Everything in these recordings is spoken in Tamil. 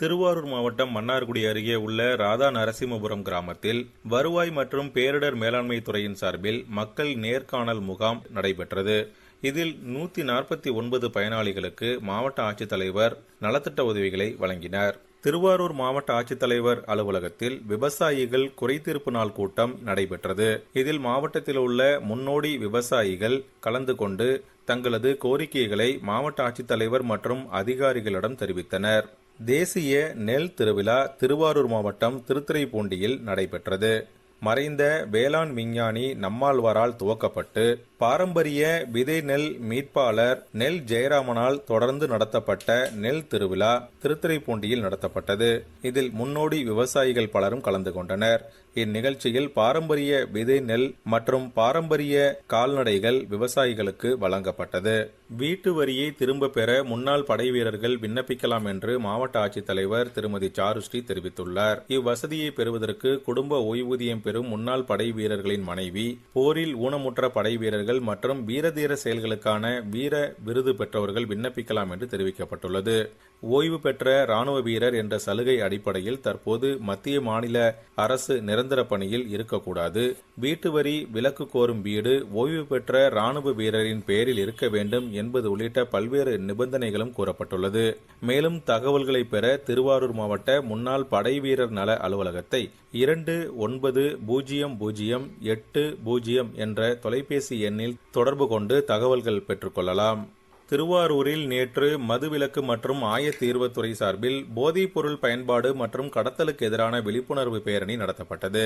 திருவாரூர் மாவட்டம் மன்னார்குடி அருகே உள்ள ராதா நரசிம்மபுரம் கிராமத்தில் வருவாய் மற்றும் பேரிடர் மேலாண்மை துறையின் சார்பில் மக்கள் நேர்காணல் முகாம் நடைபெற்றது. இதில் நூத்தி நாற்பத்தி ஒன்பது பயனாளிகளுக்கு மாவட்ட ஆட்சித்தலைவர் நலத்திட்ட உதவிகளை வழங்கினார். திருவாரூர் மாவட்ட ஆட்சித்தலைவர் அலுவலகத்தில் விவசாயிகள் குறைதீர்ப்பு நாள் கூட்டம் நடைபெற்றது. இதில் மாவட்டத்தில் உள்ள முன்னோடி விவசாயிகள் கலந்து கொண்டு தங்களது கோரிக்கைகளை மாவட்ட ஆட்சித்தலைவர் மற்றும் அதிகாரிகளிடம் தெரிவித்தனர். தேசிய நெல் திருவிழா திருவாரூர் மாவட்டம் திருத்துறைப்பூண்டியில் நடைபெற்றது. மறைந்த வேளாண் விஞ்ஞானி நம்மாழ்வாரால் துவக்கப்பட்டு பாரம்பரிய விதை நெல் மீட்பாளர் நெல் ஜெயராமனால் தொடர்ந்து நடத்தப்பட்ட நெல் திருவிழா திருத்துறைப்பூண்டியில் நடத்தப்பட்டது. இதில் முன்னோடி விவசாயிகள் பலரும் கலந்து கொண்டனர். இந்நிகழ்ச்சியில் பாரம்பரிய விதை நெல் மற்றும் பாரம்பரிய கால்நடைகள் விவசாயிகளுக்கு வழங்கப்பட்டது. வீட்டு வரியை திரும்ப பெற முன்னாள் படை வீரர்கள் விண்ணப்பிக்கலாம் என்று மாவட்ட ஆட்சித்தலைவர் திருமதி சாருஸ்ரீ தெரிவித்துள்ளார். இவ்வசதியை பெறுவதற்கு குடும்ப ஓய்வூதியம் பெறும் முன்னாள் படை வீரர்களின் மனைவி போரில் ஊனமுற்ற படை வீரர்கள் மற்றும் வீரதீர செயல்களுக்கான வீர விருது பெற்றவர்கள் விண்ணப்பிக்கலாம் என்று தெரிவிக்கப்பட்டுள்ளது. ஓய்வு பெற்ற ராணுவ வீரர் என்ற சலுகை அடிப்படையில் தற்போது மத்திய மாநில அரசு நிரந்தர பணியில் இருக்கக்கூடாது. வீட்டு வரி விலக்கு கோரும் வீடு ஓய்வு பெற்ற ராணுவ வீரரின் பெயரில் இருக்க வேண்டும் என்பது உள்ளிட்ட பல்வேறு நிபந்தனைகளும் கூறப்பட்டுள்ளது. மேலும் தகவல்களை பெற திருவாரூர் மாவட்ட முன்னாள் படை வீரர் நல அலுவலகத்தை இரண்டு ஒன்பது பூஜ்ஜியம் பூஜ்ஜியம் எட்டு பூஜ்ஜியம் என்ற தொலைபேசி எண் எண்ணில் தொடர்பு கொண்டு தகவல்கள் பெற்றுக்கொள்ளலாம். திருவாரூரில் நேற்று மதுவிலக்கு மற்றும் ஆயத்தீர்வுத்துறை சார்பில் போதைப்பொருள் பயன்பாடு மற்றும் கடத்தலுக்கு எதிரான விழிப்புணர்வு பேரணி நடத்தப்பட்டது.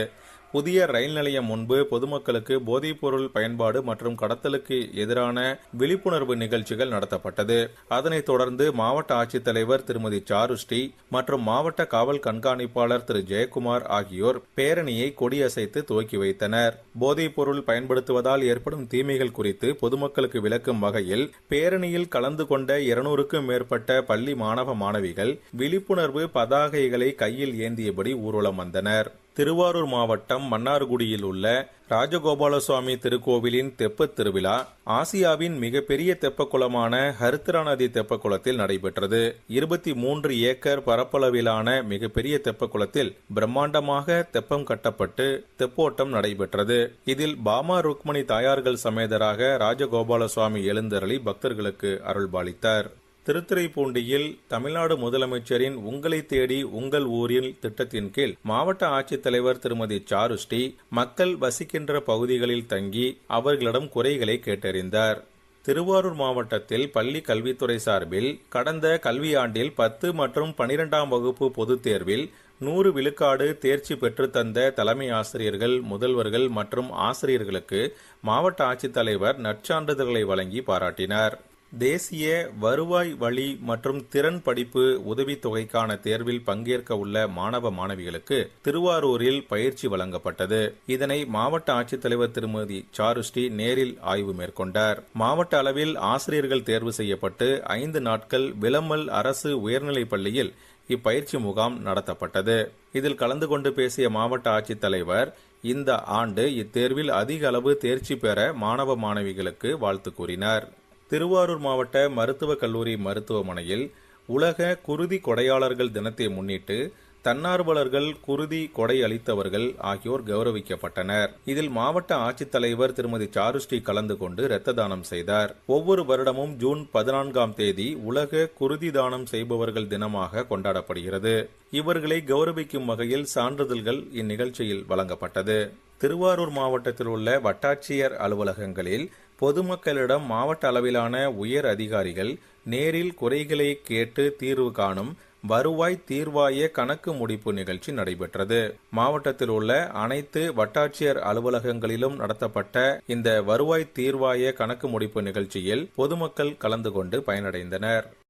புதிய ரயில் நிலையம் முன்பு பொதுமக்களுக்கு போதைப்பொருள் பயன்பாடு மற்றும் கடத்தலுக்கு எதிரான விழிப்புணர்வு நிகழ்ச்சிகள் நடத்தப்பட்டது. அதனைத் தொடர்ந்து மாவட்ட ஆட்சித்தலைவர் திருமதி சாருஸ்ரீ மற்றும் மாவட்ட காவல் கண்காணிப்பாளர் திரு ஜெயக்குமார் ஆகியோர் பேரணியை கொடியசைத்து துவக்கி வைத்தனர். போதைப்பொருள் பயன்படுத்துவதால் ஏற்படும் தீமைகள் குறித்து பொதுமக்களுக்கு விளக்கும் வகையில் பேரணி பேரணியில் கலந்து கொண்ட இருநூறுக்கும் மேற்பட்ட பள்ளி மாணவ மாணவிகள் விழிப்புணர்வு பதாகைகளை கையில் ஏந்தியபடி ஊர்வலம் வந்தனர். திருவாரூர் மாவட்டம் மன்னார்குடியில் உள்ள ராஜகோபாலசுவாமி திருக்கோவிலின் தெப்பத் திருவிழா ஆசியாவின் மிகப்பெரிய தெப்பக்குளமான ஹரித்திரா நதி தெப்பக்குளத்தில் நடைபெற்றது. இருபத்தி மூன்று ஏக்கர் பரப்பளவிலான மிகப்பெரிய தெப்பக்குளத்தில் பிரம்மாண்டமாக தெப்பம் கட்டப்பட்டு தெப்போட்டம் நடைபெற்றது. இதில் பாமா ருக்மணி தாயார்கள் சமேதராக ராஜகோபாலசுவாமி எழுந்தருளி பக்தர்களுக்கு அருள்பாலித்தார். திருத்துறைப்பூண்டியில் தமிழ்நாடு முதலமைச்சரின் உங்களை தேடி உங்கள் ஊரில் திட்டத்தின் கீழ் மாவட்ட ஆட்சித்தலைவர் திருமதி சாருஸ்ரீ மக்கள் வசிக்கின்ற பகுதிகளில் தங்கி அவர்களிடம் குறைகளை கேட்டறிந்தார். திருவாரூர் மாவட்டத்தில் பள்ளி கல்வித்துறை சார்பில் கடந்த கல்வியாண்டில் பத்து மற்றும் பனிரெண்டாம் வகுப்பு பொதுத் தேர்வில் நூறு விழுக்காடு தேர்ச்சி பெற்றுத்தந்த தலைமை ஆசிரியர்கள் முதல்வர்கள் மற்றும் ஆசிரியர்களுக்கு மாவட்ட ஆட்சித்தலைவர் நற்சான்றிதழ்களை வழங்கி பாராட்டினார். தேசிய வருவாய் வழி மற்றும் திறன் படிப்பு உதவித்தொகைக்கான தேர்வில் பங்கேற்க உள்ள மாணவ மாணவிகளுக்கு திருவாரூரில் பயிற்சி வழங்கப்பட்டது. இதனை மாவட்ட ஆட்சித்தலைவர் திருமதி சாருஸ்ரீ நேரில் ஆய்வு மேற்கொண்டார். மாவட்ட அளவில் ஆசிரியர்கள் தேர்வு செய்யப்பட்டு ஐந்து நாட்கள் விளமல் அரசு உயர்நிலைப் பள்ளியில் இப்பயிற்சி முகாம் நடத்தப்பட்டது. இதில் கலந்து கொண்டு பேசிய மாவட்ட ஆட்சித்தலைவர் இந்த ஆண்டு இத்தேர்வில் அதிக அளவு தேர்ச்சி பெற மாணவ மாணவிகளுக்கு வாழ்த்து கூறினார். திருவாரூர் மாவட்ட மருத்துவக் கல்லூரி மருத்துவமனையில் உலக குருதி கொடையாளர்கள் தினத்தை முன்னிட்டு தன்னார்வலர்கள் குருதி கொடை அளித்தவர்கள் ஆகியோர் கௌரவிக்கப்பட்டனர். இதில் மாவட்ட ஆட்சித்தலைவர் திருமதி சாருஸ்ரீ கலந்து கொண்டு இரத்த தானம் செய்தார். ஒவ்வொரு வருடமும் ஜூன் பதினான்காம் தேதி உலக குருதி தானம் செய்பவர்கள் தினமாக கொண்டாடப்படுகிறது. இவர்களை கௌரவிக்கும் வகையில் சான்றிதழ்கள் இந்நிகழ்ச்சியில் வழங்கப்பட்டது. திருவாரூர் மாவட்டத்தில் உள்ள வட்டாட்சியர் அலுவலகங்களில் பொதுமக்களிடம் மாவட்ட அளவிலான உயர் அதிகாரிகள் நேரில் குறைகளை கேட்டு தீர்வு காணும் வருவாய் தீர்வாய கணக்கு முடிப்பு நிகழ்ச்சி நடைபெற்றது. மாவட்டத்தில் உள்ள அனைத்து வட்டாட்சியர் அலுவலகங்களிலும் நடத்தப்பட்ட இந்த வருவாய் தீர்வாய கணக்கு முடிப்பு நிகழ்ச்சியில் பொதுமக்கள் கலந்து கொண்டு பயனடைந்தனர்.